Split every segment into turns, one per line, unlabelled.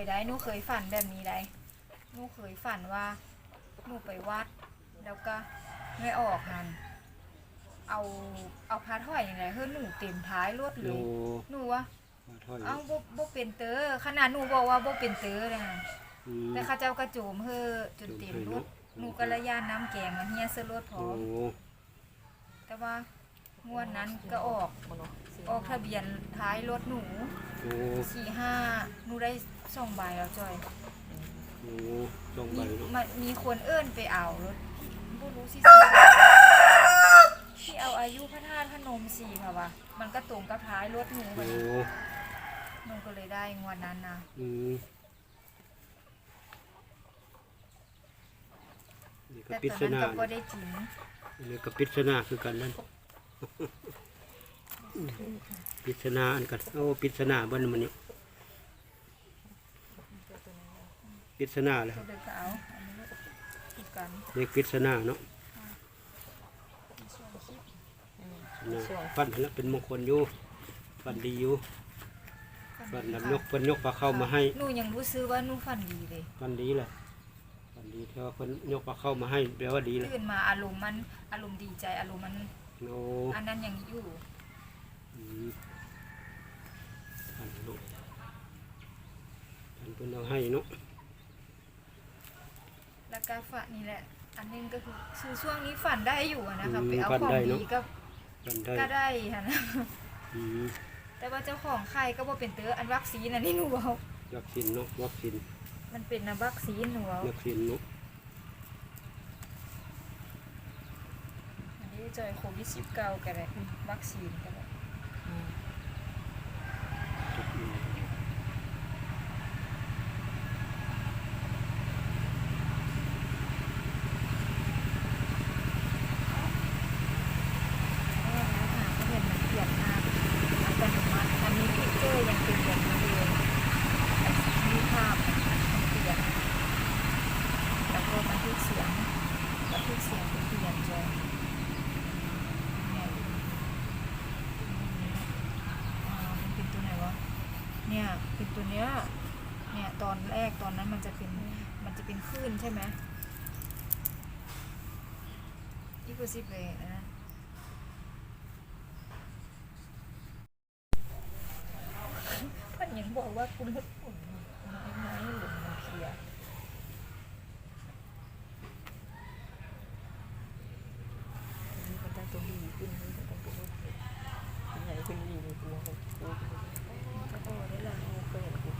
ยได้หนูเคยฝันแบบนี้ได้หนูเคยฝันว่าหนูไปวัด แล้วก็ไม่ออกหันเอาเอาพาถอยอย่างไรเฮ้ยหนูเต็มท้ายรถเล
โอ้
ยหนูว่า
มาถอย
เอ้าบ่บ่เป็นเตอขนาดหนูบอกว่าบ่เป็นเตอเลยนะ
อืม
แต่เข้าเจ้ากระโจมเฮ้อจนเต็มรถหนูก็ระยานน้ำแกงมันเฮียเสื้อรถพร้
โอ้
อมแต่ว่า งวดนั้นก็ออก
บ่เนาะสิ
ออกทะเบียนท้ายรถหนู
โอ้
สี่ห้าหนูได้สองใบแล้วจอย
โอ้จองใบ
มี
เนาะ
มันมีคนเอื้นไปเอารถบ่รู้สิซื้อที่เอาอายุพระธาตุพนมสี่ค่ะวะมันก็ตรงกับท้ายรถหนูพอ
โอ้
ดีหนูก็เลยได้งวดนั้นนะ
อืมนี่ก็
แต่
ปริ
ตอน
ศ
นั้น
นา
ก็บ่ได้จริง
นี่ก็ปริศนาคือกันนั่น ปริศนาอันกันโอ้ปริศนาเบิ่นมันนี่ปริศนาเลย
ก็เลยก็เอาอันนี้คือกัน
เรียกปริศนาเนาะ
ส่วนคลิป
นะฟันแล้วเป็นมงคลอยู่ฟันดีอยู่ฟันนำยกเพิ่นยกปลาเข้ามาให้
หนูยังรู้สึกว่าหนูฝันดีเลย
ฟันดีเลยฟันดีแต่ว่าเพิ่นยกปลาเข้ามาให้แปลว่าดีเลย
ตื่นมาอารมณ์มันอารมณ์ดีใจอารมณ์มัน
โอ้
อันนั้นยังอยู่
อืมฟันเนาะฟันเพิ่นเอาให้เนาะ
แล้วก็ฝันนี่แหละ อันนึงก็คือคือช่วงนี้ฝันได้อยู่อะนะคะไปเอาของดีก็
ฟันได้
ก็ได้ค่ะนะ
อืม
แต่ว่าเจ้าของไข่ก็บ่เป็นเตออันวัคซีนอันนี้หนูเอา
วัคซีนเนาะวัคซีน
มันเป็นนะวัคซีนหนูเอา
วัคซีนเนาะ
อันนี้ จอยโควิด19ก็ได้วัคซีนก็ได้
อืม
อืม
เออแล้วค่ะก็เห็นมันเปลี่ยนภาพอัตโนมัติอันนี้พิกเจอร์ยังเป็นแบบนี้เลยแต่มีภาพมันเปลี่ยนแล้วก็บันทึกเสียงบันทึกเสียงเป็นเปลี่ยนจอยเนี่ยอ่ามันเป็นตัวไหนวะ เนี่ยเป็นตัวเนี้ย เนี่ยตอนแร กตอนนั้นมันจะเป็นมันจะเป็นคลื่นใช่ไหมอีกสิบเลยนะเพื่อนยังบอกว่าคุณลดฝุ่นน้อยหรือมันเพลีย
นี่ก็ได้ตัวดีขึ้นนี่ก็ต้องตัวใหญ่ขึ้นดีเลยตัวเขาตัว
ก็โตได้ละ
ก็เห็นกู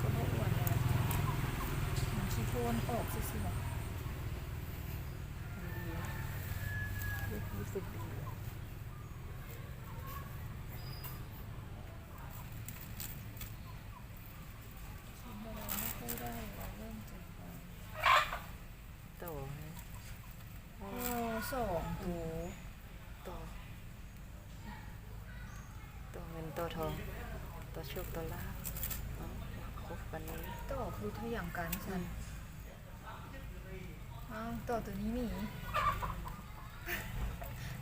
ก็ไม่อ้วนแล้วมั นขี้โทนออกซื่อๆแบบ
ดีรู้สึกดี
กินอะไรไม่ค่อยได้เราเริ่มเจ็บคอ
ต่อ
โอ้สองตัว
ต่อต่อเงินต่อทองต่อโชคต่อลาภเอาครบวันนี้
ต่อคือเท่าอย่างกันสัน อ้าวต่อตัวนี้หมี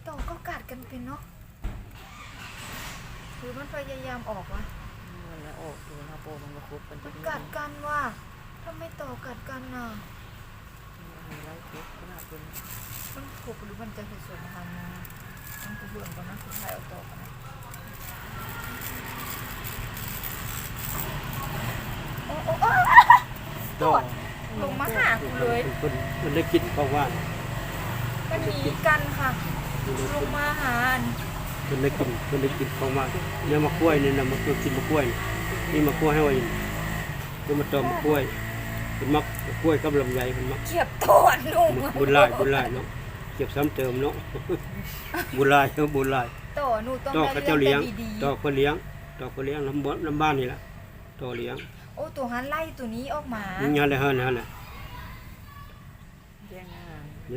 ต่อก็กัดกันเป็นเนาะหรือมันพยายามออกวะ
มันแล้วออกอยู่นะโปมันก็ครบกัน
มัน
ที่
กัดกันว่ะทำไมต่อกัดกันน่ะ
มีไว้ครบขนาดเป็น
มันขบหรือมันจะผสมพันธุ์นะมันกูเบื่อก่อนนะคือใครเอาต่อกันนะโอ้โอ้โอ้
ก็
ลงมาหากูเลย
เพิ่นเพิ่นได้กินเพราะว่า
มันหนีกันค่ะ ลงมาหาอัน
เพิ่นได้กินเพิ่นได้กินเพราะว่าเนี่ยมะกล้วยนี่นะมะกล้วยกินมะกล้วยนี่มะกล้วยให้ว่าอินคือมาตอมมะกล้วยเป็นมักมะกล้วยกับลำไยเพิ่นมัก
เขียบโทษหนุ่ม
บุญหลายบุญหลายเนาะเก็บซ้ำเติมเนาะ บุญหลายเนาะบุญหลาย
ต่อหนูต้อง
ต่อ
ได้
เขาเจ้าเลี้ยง
ดี
ต่อเขาเลี้ยงต่อเขาเลี้ยงลำบ้านลำบ้านนี่แหละต่อเลี้ยง
ๆโอ้ตัวหันไล่ตัวนี้ออกมา
นี่งานเลยฮะนั่นแหละ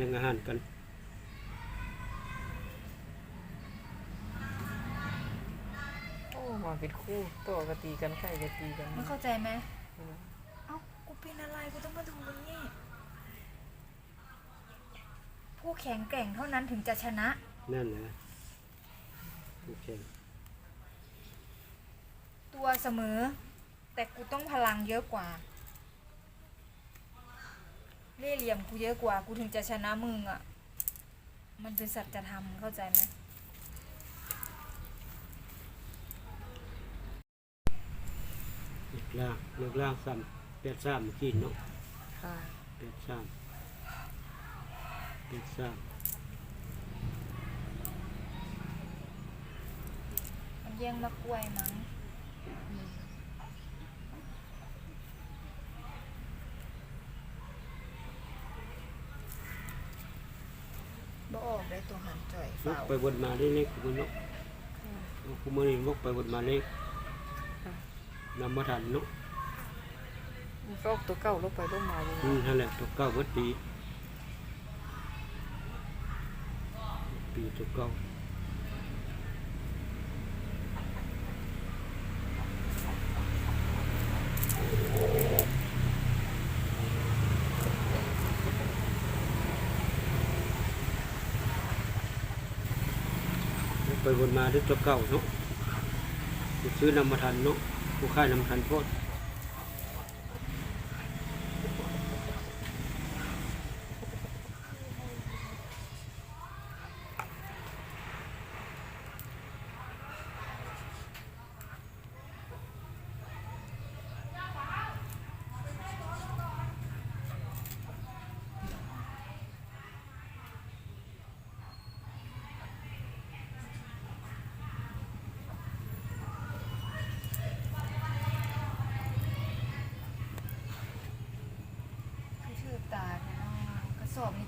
ยงอาหาร
กัน
โอ้มาเป็นคู่ต่อกะตีกันไข่กะตีกัน
มันเข้าใจไหมเอ้ากูเป็นอะไรกูต้องมาดูนี่ผู้แข็งแกร่งเท่านั้นถึงจะชนะ
นั่นแหละโอเค
ตัวเสมอ แต่กูต้องพลังเยอะกว่า เล่ห์เหลี่ยมกูเยอะกว่า กูถึงจะชนะมึงอะ่ะ มันเป็นสัจธรรมเข้าใจไหม
เลิกล่างเลิกล่างซ้ำแปดซ้ำเมื่อกี้เนาะ
ค่ะ
แปดซ้ำแปดซ้
มันแย่งมะกล้วยมั้งบ่ออกได้ตัว หันจ่อยำ
น
เฝ้าก
ไปบนมาได้เล็กกูเนาะกูมือนี่นกไปบนมาเล็กนำมาทันเนาะ
มันก็ตัวเก่าลงไปลงมาอยู่
อืมนั่นแหละตัวเก้าวัดปีปีตัวเก้า ไปวนมาด้วยตัวเก่าเนาะซื้อนำมาทันเนาะกูค่ายนำมาทันโพด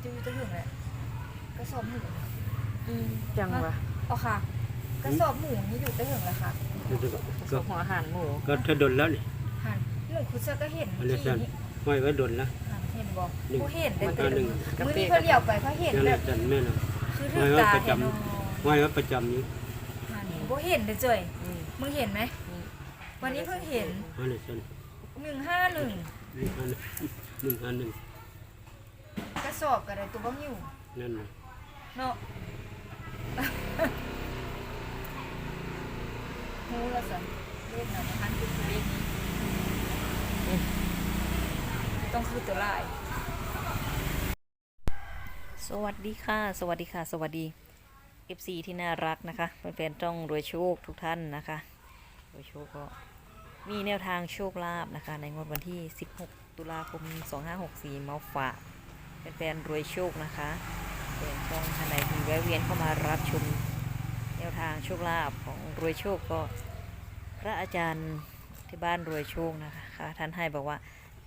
จะอยู่จะถึงแหละกระสอบหมู
อืมจังวะ
เอาค่ะ กระสอบหมูนี่อยู่จะถึงแหละค่ะ
เดี๋ยวก็
ส
ก็
หัวอาหารหมู
ก็ถ้าดนแล้วนี่
หันหนูคุณเซอร์ก็เห็น
อันนี้
ที่
สั่น
นี่
ห้อยไว้ดนแล้ว
หันเห็นบอก
หนึ่ง
กูเห็นได้
มัน
แต่
อันหนึ่ง
มือนี้เขาเลี้ยวไปเขาเห็น
นั่นแห
แบ
ละ
บ
จันแม่นอน
คือถือตา
ประจำ
เนาะ
ห้อยไว้ประจำนี้
หันกูเห็นได้เจ้ย
อืม
มึงเห็นไหม
อืม
วันนี้เพิ่งเห็น
อันนี้สั่น
หนึ่งห้าหนึ่ง
หนึ่งอันหนึ่งอันหนึ่ง
กระสอบกับอะไรตัวบ้างอยู่
นั่นน่ะ
เนาะฮู้ละสันเลขไหนนะคะคือเลขนี้ต้องคือตัวลาย
สวัสดีค่ะ สวัสดีค่ะ สวัสดี FC ที่น่ารักนะคะแฟนๆจ้องรวยโชคทุกท่านนะคะรวยโชคก็มีแนวทางโชคลาภนะคะ ในงวดวันที่ 16 ตุลาคม 2564 มาฝาก แฟนๆรวยโชคนะคะแฟนช่องท่านใดที่แวะเวียนเข้ามารับชมแนวทางโชคลาภของรวยโชคก็ พระอาจารย์ที่บ้านรวยโชคนะคะท่านให้บอกว่า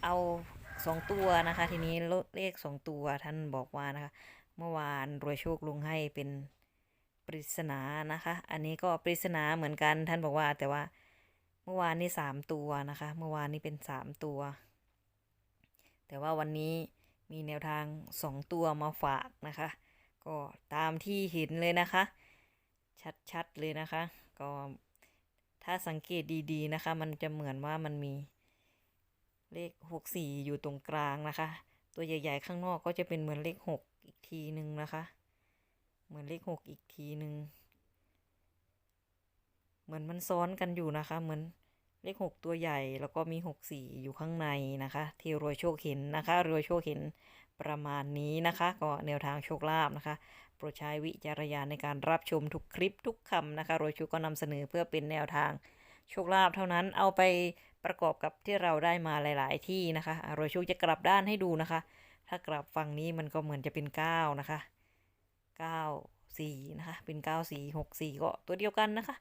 เอาสองตัวนะคะ ทีนี้เลขสองตัวท่านบอกว่านะคะ เมื่อวานรวยโชคลงให้เป็นปริศนานะคะ อันนี้ก็ปริศนาเหมือนกันท่านบอกว่าแต่ว่าเมื่อวานนี่สามตัวนะคะ เมื่อวานนี้เป็นสามตัว แต่ว่าวันนี้ มีแนวทางสองตัวมาฝากนะคะ ก็ตามที่เห็นเลยนะคะ ชัดๆเลยนะคะ ก็ถ้าสังเกตดีๆนะคะ มันจะเหมือนว่ามันมีเลขหกสี่อยู่ตรงกลางนะคะ ตัวใหญ่ ๆ ข้างนอกก็จะเป็นเหมือนเลขหกอีกทีหนึ่งนะคะ เหมือนเลขหกอีกทีหนึ่งเหมือนมันซ้อนกันอยู่นะคะ เหมือน เลขหกตัวใหญ่แล้วก็มีหกสี่อยู่ข้างในนะคะ ที่รวยโชคเห็นนะคะ รวยโชคเห็นประมาณนี้นะคะ ก็แนวทางโชคลาภนะคะ โปรดใช้วิจารณญาณในการรับชมทุกคลิปทุกคำนะคะโรยชูก็นำเสนอเพื่อเป็นแนวทางโชคลาภเท่านั้นเอาไปประกอบกับที่เราได้มาหลาย ๆ ที่นะคะอะโรยชูจะกลับด้านให้ดูนะคะ ถ้ากลับฝั่งนี้มันก็เหมือนจะเป็น 9 นะคะ 9 4 นะคะ เป็น 9 4 6 4 ก็ตัวเดียวกันนะคะ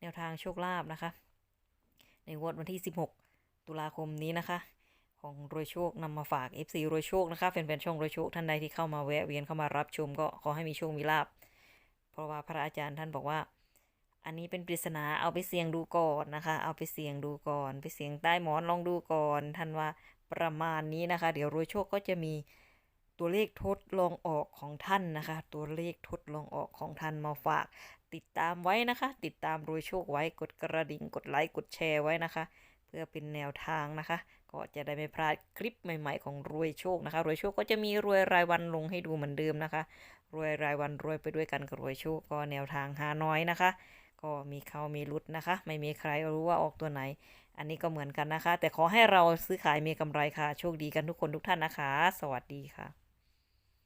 แนวทางโชคลาภนะคะ ในงวดวันที่ 16 ตุลาคมนี้นะคะ ของรวยโชคนำมาฝาก FC รวยโชคนะคะแฟนๆช่องรวยโชคท่านใดที่เข้ามาแวะเวียนเข้ามารับชมก็ขอให้มีโชคมีลาบเพราะว่าพระอาจารย์ท่านบอกว่า อันนี้เป็นปริศนาเอาไปเสี่ยงดูก่อนนะคะ เอาไปเสี่ยงดูก่อน ไปเสี่ยงใต้หมอนลองดูก่อนท่านว่าประมาณนี้นะคะ เดี๋ยวรวยโชคก็จะมีตัวเลขทดลองออกของท่านนะคะ ตัวเลขทดลองออกของท่านมาฝาก ติดตามไว้นะคะ ติดตามรวยโชคไว้กดกระดิ่งกดไลค์กดแชร์ไว้นะคะ เพื่อเป็นแนวทางนะคะ ก็จะได้ไม่พลาดคลิปใหม่ๆของรวยโชคนะคะ รวยโชคก็จะมีรวยรายวันลงให้ดูเหมือนเดิมนะคะ รวยรายวันรวยไปด้วยกันกับรวยโชคก็แนวทางหาน้อยนะคะ ก็มีเขามีรุดนะคะ ไม่มีใครรู้ว่าออกตัวไหน อันนี้ก็เหมือนกันนะคะ แต่ขอให้เราซื้อขายมีกำไรค่ะโชคดีกันทุกคนทุกท่านนะคะ สวัสดีค่ะ